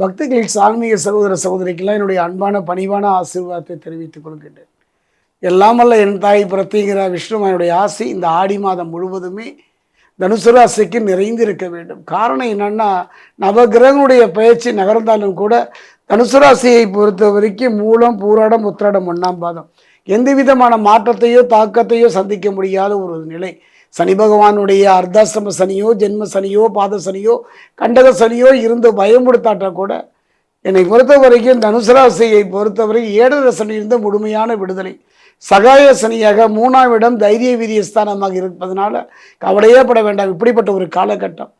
பக்தர்களின் ஆன்மீக சகோதர சகோதரிக்கெல்லாம் என்னுடைய அன்பான பணிவான ஆசீர்வாதத்தை தெரிவித்துக் கொள்கின்றேன். எல்லாமல்ல என் தாய் பிரத்திங்கிற விஷ்ணுமாயனுடைய ஆசை இந்த ஆடி மாதம் முழுவதுமே தனுசு ராசிக்கு நிறைந்து இருக்க வேண்டும். காரணம் என்னன்னா நவகிரகனுடைய பயிற்சி நகர்ந்தாலும் கூட தனுசு ராசியை பொறுத்த வரைக்கும் மூலம் பூராடம் உத்திராடம் ஒன்றாம் பாதம். எந்த விதமான மாற்றத்தையோ தாக்கத்தையோ சந்திக்க முடியாத ஒரு நிலை. சனி பகவானுடைய அர்த்தாசிரம சனியோ ஜென்ம சனியோ பாத சனியோ கண்டக சனியோ இருந்து பயமுடுத்தாட்டா கூட என்னை பொறுத்த வரைக்கும் தனுசராசியை பொறுத்தவரை ஏழரை சனியிலிருந்து முழுமையான விடுதலை. சகாய சனியாக மூணாம் இடம் தைரிய வீரிய ஸ்தானமாக இருப்பதனால கவலையே பட வேண்டாம். இப்படிப்பட்ட ஒரு காலகட்டம்.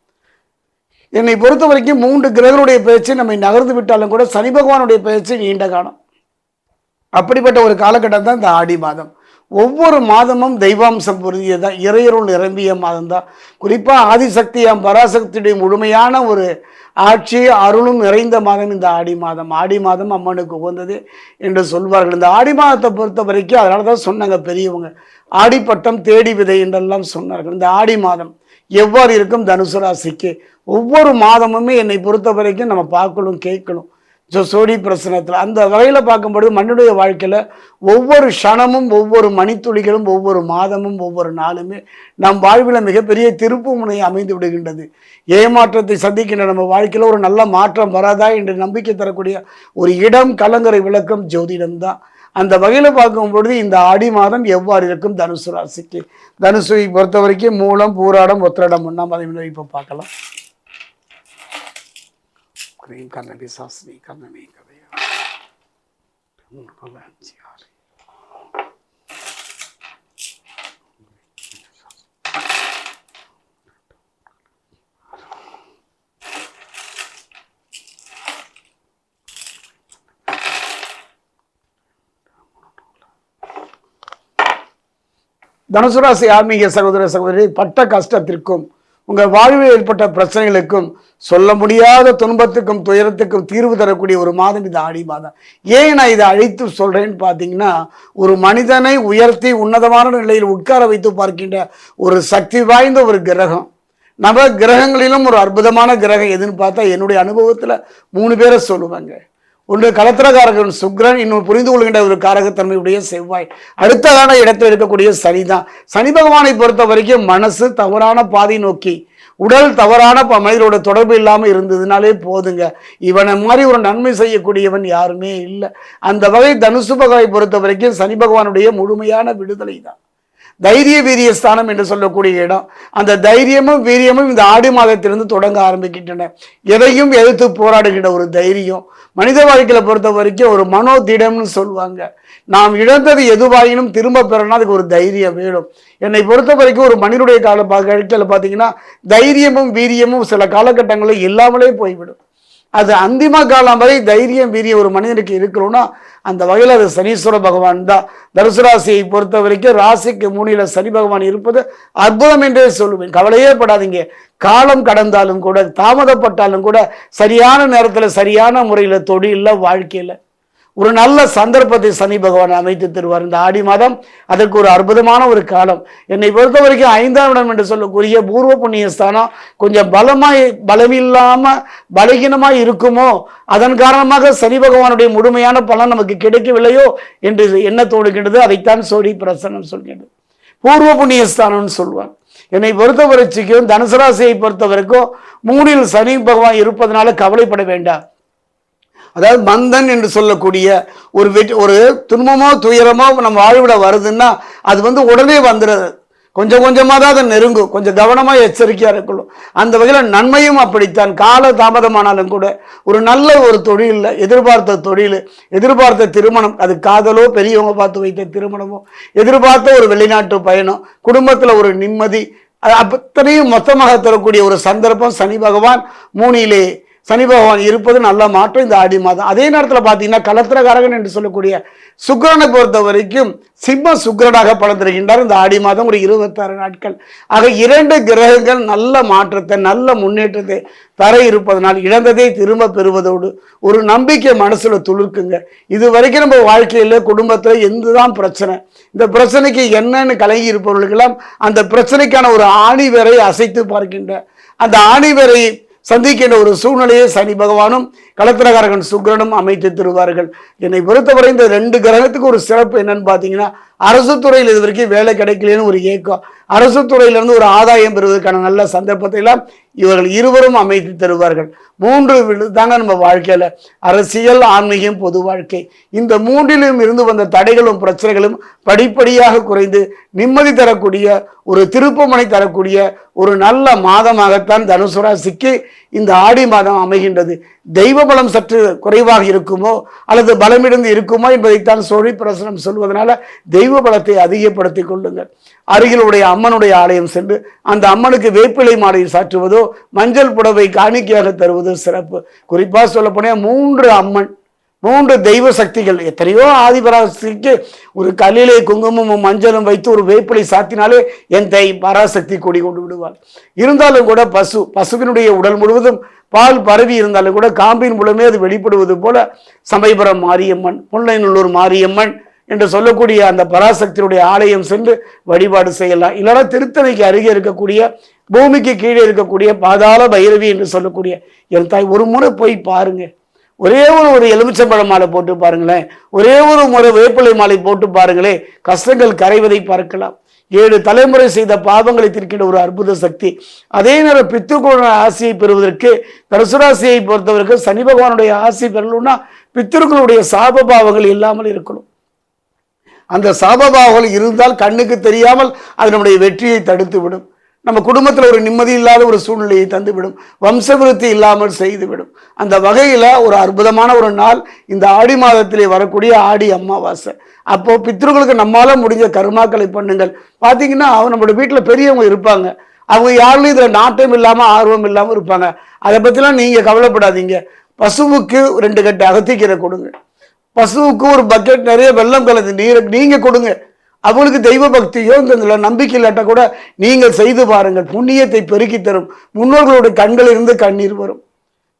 என்னை பொறுத்த வரைக்கும் மூன்று கிரகங்களுடைய பயிற்சி நம்மை நகர்ந்து விட்டாலும் கூட சனி பகவானுடைய பயிற்சி நீண்ட காலம். அப்படிப்பட்ட ஒரு காலகட்டம் தான் இந்த ஆடி மாதம். ஒவ்வொரு மாதமும் தெய்வாம்சம் பொருந்தியதான் இறையருள் நிரம்பிய மாதம் தான் குறிப்பாக ஆதிசக்தியாம் பராசக்தியுடைய முழுமையான ஒரு ஆட்சி அருளும் நிறைந்த மாதம் இந்த ஆடி மாதம். ஆடி மாதம் அம்மனுக்கு உகந்தது என்று சொல்வார்கள். இந்த ஆடி மாதத்தை பொறுத்த வரைக்கும் அதனால தான் சொன்னாங்க பெரியவங்க. ஆடிப்பட்டம் தேடி விதை என்றெல்லாம் சொன்னார்கள். இந்த ஆடி மாதம் எவ்வாறு இருக்கும்? தனுசு ராசிக்கு. ஒவ்வொரு மாதமுமே என்னை பொறுத்த வரைக்கும் நம்ம பார்க்கணும் கேட்கணும். ஸோ சோடி பிரசனத்தில் அந்த வகையில் பார்க்கும்பொழுது மண்ணுடைய வாழ்க்கையில் ஒவ்வொரு க்ஷணமும் ஒவ்வொரு மணித்துளிகளும் ஒவ்வொரு மாதமும் ஒவ்வொரு நாளுமே நம் வாழ்வில் மிகப்பெரிய திருப்பு முனை அமைந்து விடுகின்றது. ஏமாற்றத்தை சந்திக்கின்ற நம்ம வாழ்க்கையில் ஒரு நல்ல மாற்றம் வராதா என்று நம்பிக்கை தரக்கூடிய ஒரு இடம் கலங்கரை விளக்கம் ஜோதிடம்தான் அந்த வகையில் பார்க்கும் பொழுது இந்த ஆடி மாதம் எவ்வாறு இருக்கும்? தனுசு ராசிக்கு. தனுசுவை பொறுத்த வரைக்கும் மூலம் பூராடம் ஒத்திரடம் ஒன்றாம் மாதம் இப்போ பார்க்கலாம். கிரீம் கண்ணபி சாஸ்திரி கண்ணமே கதையா மூணு நாலு அஞ்சு ஆறு தனுசுராசி ஆன்மீக சகோதர சகோதரி பட்ட கஷ்டத்திற்கும் உங்கள் வாழ்வில் ஏற்பட்ட பிரச்சனைகளுக்கும் சொல்ல முடியாத துன்பத்துக்கும் துயரத்துக்கும் தீர்வு தரக்கூடிய ஒரு மாதம் இது ஆடி மாதம். ஏன் நான் இதை அழைத்து சொல்கிறேன்னு பார்த்தீங்கன்னா ஒரு மனிதனை உயர்த்தி உன்னதமான நிலையில் உட்கார வைத்து பார்க்கின்ற ஒரு சக்தி வாய்ந்த ஒரு கிரகம். நவ கிரகங்களிலும் ஒரு அற்புதமான கிரகம் எதுன்னு பார்த்தா என்னுடைய அனுபவத்தில் மூணு பேரை சொல்லுவாங்க. ஒன்று கலத்திரகாரகன் சுக்ரன் இன்னும் புரிந்து கொள்கின்ற ஒரு காரகத்தன்மையுடைய செவ்வாய். அடுத்ததான இடத்தில் இருக்கக்கூடிய சனி தான் சனி பகவானை பொறுத்த வரைக்கும் மனசு தவறான பாதை நோக்கி உடல் தவறான ப- மனிதரோட தொடர்பு இல்லாமல் இருந்ததுனாலே போதுங்க. இவனை மாதிரி ஒரு நன்மை செய்யக்கூடியவன் யாருமே இல்லை. அந்த வகை தனுசு பகவை பொறுத்த வரைக்கும் சனி பகவானுடைய முழுமையான விடுதலை தான் தைரிய வீரிய ஸ்தானம் என்று சொல்லக்கூடிய இடம். அந்த தைரியமும் வீரியமும் இந்த ஆடி மாதத்திலிருந்து தொடங்க ஆரம்பிக்கின்றன. எதையும் எதிர்த்து போராடுகின்ற ஒரு தைரியம். மனித வாழ்க்கையில பொறுத்த வரைக்கும் ஒரு மனோதிடம்னு சொல்லுவாங்க. நாம் இழந்தது எதுவாயினும் திரும்ப பெறணும் அதுக்கு ஒரு தைரியம் வேணும். என்னை பொறுத்த வரைக்கும் ஒரு மனிதனுடைய கால வாழ்க்கையில் பார்த்தீங்கன்னா தைரியமும் வீரியமும் சில காலகட்டங்களில் இல்லாமலே போய்விடும். அது அந்திம காலம் வரை தைரியம் வீரிய ஒரு மனிதனுக்கு இருக்கணும்னா அந்த வகையில் அது சனீஸ்வர பகவான் தான். தனுசு ராசியை பொறுத்த வரைக்கும் ராசிக்கு மூணில சனி பகவான் இருப்பது அற்புதம் என்றே சொல்லுவேன். கவலையே படாதீங்க. காலம் கடந்தாலும் கூட தாமதப்பட்டாலும் கூட சரியான நேரத்தில் சரியான முறையில் தொழிலில் வாழ்க்கையில் ஒரு நல்ல சந்தர்ப்பத்தை சனி பகவான் அமைத்து தருவார். இந்த ஆடி மாதம் அதற்கு ஒரு அற்புதமான ஒரு காலம். என்னை பொறுத்த வரைக்கும் ஐந்தாம் இடம் என்று சொல்லக்கூடிய பூர்வ புண்ணிய ஸ்தானம் கொஞ்சம் பலமாய் பலமில்லாமல் பலகீனமாக இருக்குமோ? அதன் காரணமாக சனி பகவானுடைய முழுமையான பலன் நமக்கு கிடைக்கவில்லையோ என்று என்ன தோணுகின்றது? அதைத்தான் சோடி பிரசனம் சொல்கின்றது. பூர்வ புண்ணிய ஸ்தானம்னு சொல்லுவாங்க என்னை பொறுத்த வரைக்கும் தனுசு ராசியை பொறுத்த வரைக்கும் மூணில் சனி பகவான் இருப்பதனால கவலைப்பட வேண்டாம். அதாவது மந்தன் என்று சொல்லக்கூடிய ஒரு வெற்றி ஒரு துன்பமோ துயரமோ நம்ம வாழ்விட வருதுன்னா அது வந்து உடனே வந்துடுது கொஞ்சம் கொஞ்சமாக தான் அதை நெருங்கும். கொஞ்சம் கவனமாக எச்சரிக்கையாக இருக்கணும். அந்த வகையில் நன்மையும் அப்படித்தான். கால தாமதமானாலும் கூட ஒரு நல்ல ஒரு தொழிலில் எதிர்பார்த்த தொழில் எதிர்பார்த்த திருமணம் அது காதலோ பெரியவங்க பார்த்து வைத்த திருமணமோ எதிர்பார்த்த ஒரு வெளிநாட்டு பயணம் குடும்பத்தில் ஒரு நிம்மதி அது அத்தனையும் மொத்தமாக தரக்கூடிய ஒரு சந்தர்ப்பம் சனி பகவான் மூணிலே சனி பகவான் இருப்பது நல்ல மாற்றம் இந்த ஆடி மாதம். அதே நேரத்தில் பார்த்தீங்கன்னா கலத்திரகாரகன் என்று சொல்லக்கூடிய சுக்கிரனை பொறுத்த வரைக்கும் சிம்ம சுக்கிரனாக பழந்திருக்கின்றார் இந்த ஆடி மாதம் ஒரு இருபத்தாறு நாட்கள். ஆக இரண்டு கிரகங்கள் நல்ல மாற்றத்தை நல்ல முன்னேற்றத்தை தர இருப்பதனால் இழந்ததை திரும்ப பெறுவதோடு ஒரு நம்பிக்கை மனசில் துளிர்க்குங்க. இது வரைக்கும் நம்ம வாழ்க்கையில் குடும்பத்தில் எந்த எந்ததான் பிரச்சனை. இந்த பிரச்சனைக்கு என்னன்னு கலங்கி இருப்பவர்களுக்கெல்லாம் அந்த பிரச்சனைக்கான ஒரு ஆணி வேரை அசைத்து பார்க்கின்ற அந்த ஆணி வேரை சந்திக்கின்ற ஒரு சூழ்நிலையை சனி பகவானும் கலத்திரகாரகன் சுக்கிரனும் அமைத்து தருவார்கள். என்னை பொறுத்தவரை இந்த ரெண்டு கிரகத்துக்கு ஒரு சிறப்பு என்னன்னு பார்த்தீங்கன்னா அரசு துறையில் இது வரைக்கும் வேலை கிடைக்கலன்னு ஒரு ஏக்கம். அரசு துறையிலிருந்து ஒரு ஆதாயம் பெறுவதற்கான நல்ல சந்தர்ப்பத்தை எல்லாம் இவர்கள் இருவரும் அமைத்து தருவார்கள். மூன்று வி- தாங்க நம்ம வாழ்க்கையில் அரசியல் ஆன்மீகம் பொது வாழ்க்கை. இந்த மூன்றிலும் இருந்து வந்த தடைகளும் பிரச்சனைகளும் படிப்படியாக குறைந்து நிம்மதி தரக்கூடிய ஒரு திருப்பமனை தரக்கூடிய ஒரு நல்ல மாதமாகத்தான் தனுசு ராசிக்கு இந்த ஆடி மாதம் அமைகின்றது. தெய்வ பலம் சற்று குறைவாக இருக்குமோ அல்லது பலமிழந்து இருக்குமோ என்பதைத்தான் சோழி பிரசனம் சொல்வதனால தெய்வ பலத்தை அதிகப்படுத்திக் கொள்ளுங்கள். அருகிலுடைய அம்மனுடைய ஆலயம் சென்று அந்த அம்மனுக்கு வேப்பிலை மாலை சாற்றுவதோ மஞ்சள் புடவை காணிக்கையாக தருவதோ சிறப்பு. குறிப்பாக சொல்லப்போனால் மூன்று அம்மன் மூன்று தெய்வ சக்திகள். எத்தனையோ ஆதிபராசக்திக்கு ஒரு கல்லிலே குங்குமமும் மஞ்சளும் வைத்து ஒரு வேப்பிலை சாத்தினாலே என் தை பராசக்தி கொடி கொண்டு விடுவாள். இருந்தாலும் கூட பசு பசுவினுடைய உடல் முழுவதும் பால் பரவி இருந்தாலும் கூட காம்பின் மூலமே அது வெளிப்படுவது போல சமயபுரம் மாரியம்மன் பொன்னைநல்லூர் மாரியம்மன் என்று சொல்லக்கூடிய அந்த பராசக்தியுடைய ஆலயம் சென்று வழிபாடு செய்யலாம். இல்லைன்னா திருத்தணிக்கு அருகே இருக்கக்கூடிய பூமிக்கு கீழே இருக்கக்கூடிய பாதாள பைரவி என்று சொல்லக்கூடிய என் தாய் ஒரு முறை போய் பாருங்கள் ஒரே ஒரு ஒரு எலுமிச்சம்பழம் மாலை போட்டு பாருங்களேன். ஒரே ஒரு முறை வேப்பிலை மாலை போட்டு பாருங்களேன் கஷ்டங்கள் கரைவதை பார்க்கலாம். ஏழு தலைமுறை செய்த பாவங்களை தீர்க்கிற ஒரு அற்புத சக்தி. அதே நேரம் பித்ருக்களுடைய ஆசையை பெறுவதற்கு தனுசுராசியை பொறுத்தவரைக்கும் சனி பகவானுடைய ஆசை பெறணும்னா பித்திருக்களுடைய சாப பாவங்கள் இல்லாமல் இருக்கணும். அந்த சாபபாவங்கள் இருந்தால் கண்ணுக்கு தெரியாமல் அது நம்முடைய வெற்றியை தடுத்துவிடும். நம்ம குடும்பத்தில் ஒரு நிம்மதி இல்லாத ஒரு சூழ்நிலையை தந்துவிடும். வம்சவிருத்தி இல்லாமல் செய்துவிடும். அந்த வகையில் ஒரு அற்புதமான ஒரு நாள் இந்த ஆடி மாதத்திலே வரக்கூடிய ஆடி அமாவாசை. அப்போ பித்ருக்களுக்கு நம்மால முடிஞ்ச கருமாக்களை பண்ணுங்கள். பார்த்தீங்கன்னா நம்மளோட வீட்டில் பெரியவங்க இருப்பாங்க. அவங்க யாரும் இதில் நாட்டம் இல்லாமல் ஆர்வம் இல்லாமல் இருப்பாங்க. அதை பற்றிலாம் நீங்கள் கவலைப்படாதீங்க. பசுவுக்கு ரெண்டு கட்டு அகத்திக்கீரை கொடுங்க. பசுவுக்கு ஒரு பக்கெட் நிறைய வெள்ளம் கலந்து நீரை நீங்கள் கொடுங்க. அவங்களுக்கு தெய்வ பக்தியோ இந்த நம்பிக்கை இல்லாட்டா கூட நீங்கள் செய்து பாருங்கள். புண்ணியத்தை பெருக்கி தரும். முன்னோர்களுடைய கண்களில் இருந்து கண்ணீர் வரும்.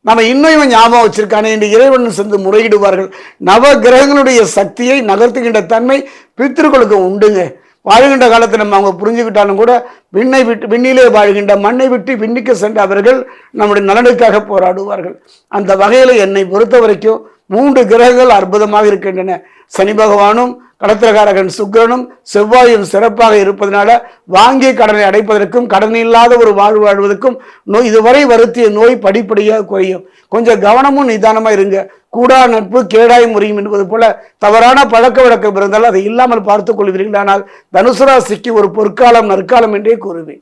நம்ம இன்னும் இவன் ஞாபகம் வச்சிருக்கானே என்று இறைவன் சென்று முறையிடுவார்கள். நவ கிரகங்களுடைய சக்தியை நகர்த்துகின்ற தன்மை பித்திருக்களுக்கு உண்டுங்க. வாழ்கின்ற காலத்தை நம்ம அவங்க புரிஞ்சுக்கிட்டாலும் கூட விண்ணை விட்டு விண்ணிலே வாழ்கின்ற மண்ணை விட்டு விண்ணுக்கு சென்ற அவர்கள் நம்முடைய நலனுக்காக போராடுவார்கள். அந்த வகையில் என்னை பொறுத்த வரைக்கும் மூன்று கிரகங்கள் அற்புதமாக இருக்கின்றன. சனி பகவானும் கடத்திரகாரகன் சுக்கிரனும் செவ்வாயும் சிறப்பாக இருப்பதனால வாங்கிய கடனை அடைப்பதற்கும் கடன் இல்லாத ஒரு வாழ்வு வாழ்வதற்கும் நோய் இதுவரை வருத்திய நோய் படிப்படியாக குறையும். கொஞ்சம் கவனமும் நிதானமாக இருங்க. கூடா நட்பு கேடாய் முறையும் என்பது போல தவறான பழக்க வழக்கம் இருந்தால் அதை இல்லாமல் பார்த்துக் கொள்வீர்கள். ஆனால் தனுசு ராசிக்கு ஒரு பொற்காலம் நற்காலம் என்றே கூறுவேன்.